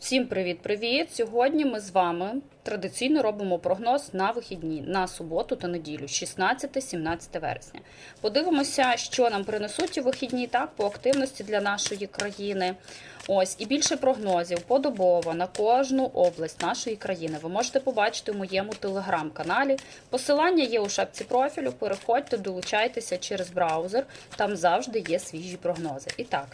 Всім привіт-привіт! Сьогодні ми з вами традиційно робимо прогноз на вихідні на суботу та неділю, 16-17 вересня. Подивимося, що нам принесуть у вихідні так по активності для нашої країни. Ось і більше прогнозів подобово на кожну область нашої країни. Ви можете побачити в моєму телеграм-каналі. Посилання є у шапці профілю. Переходьте, долучайтеся через браузер. Там завжди є свіжі прогнози. І так,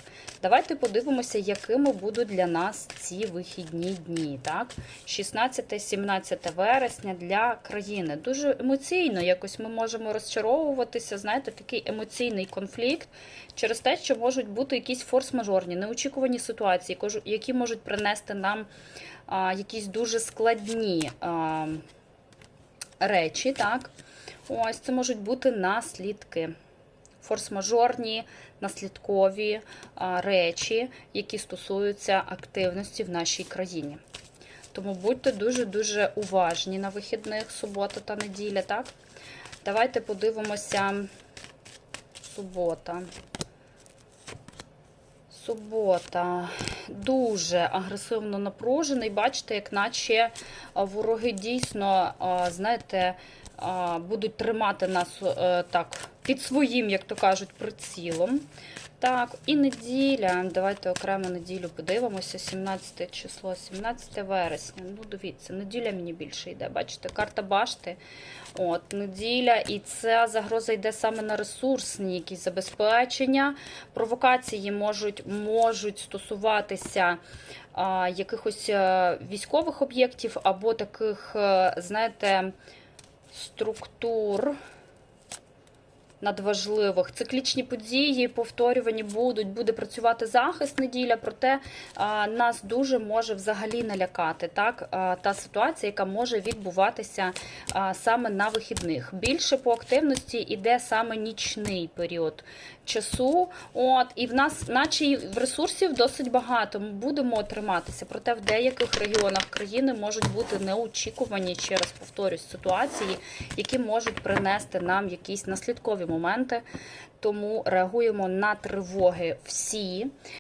давайте подивимося, якими будуть для нас ці вихідні дні. Так, 16-17 вересня для країни. Дуже емоційно якось ми можемо розчаровуватися. Знаєте, такий емоційний конфлікт через те, що можуть бути якісь форс-мажорні, неочікувані ситуації, кожу- які можуть принести нам якісь дуже складні речі. Так, ось це можуть бути наслідки. Форс-мажорні, наслідкові а, речі, які стосуються активності в нашій країні. Тому будьте дуже-дуже уважні на вихідних, субота та неділя, так? Давайте подивимося субота. Субота дуже агресивно напружений. Бачите, як наче вороги дійсно, знаєте, будуть тримати нас е, так під своїм, як то кажуть, прицілом. Так, і неділя. Давайте окремо неділю подивимося. 17 число, 17 вересня. Ну, дивіться, неділя мені більше йде. Бачите, карта башти. От, неділя, і ця загроза йде саме на ресурсні якісь забезпечення. Провокації можуть, можуть стосуватися а, якихось е, військових об'єктів або таких, е, знаєте, структур надважливих. Циклічні події, повторювані будуть, буде працювати захист неділя, проте нас дуже може взагалі налякати так, та ситуація, яка може відбуватися саме на вихідних. Більше по активності йде саме нічний період часу. От, і в нас, наче в ресурсів досить багато. Ми будемо триматися. Проте в деяких регіонах країни можуть бути неочікувані, ще раз повторюсь, ситуації, які можуть принести нам якісь наслідкові моменти. Тому реагуємо на тривоги всі.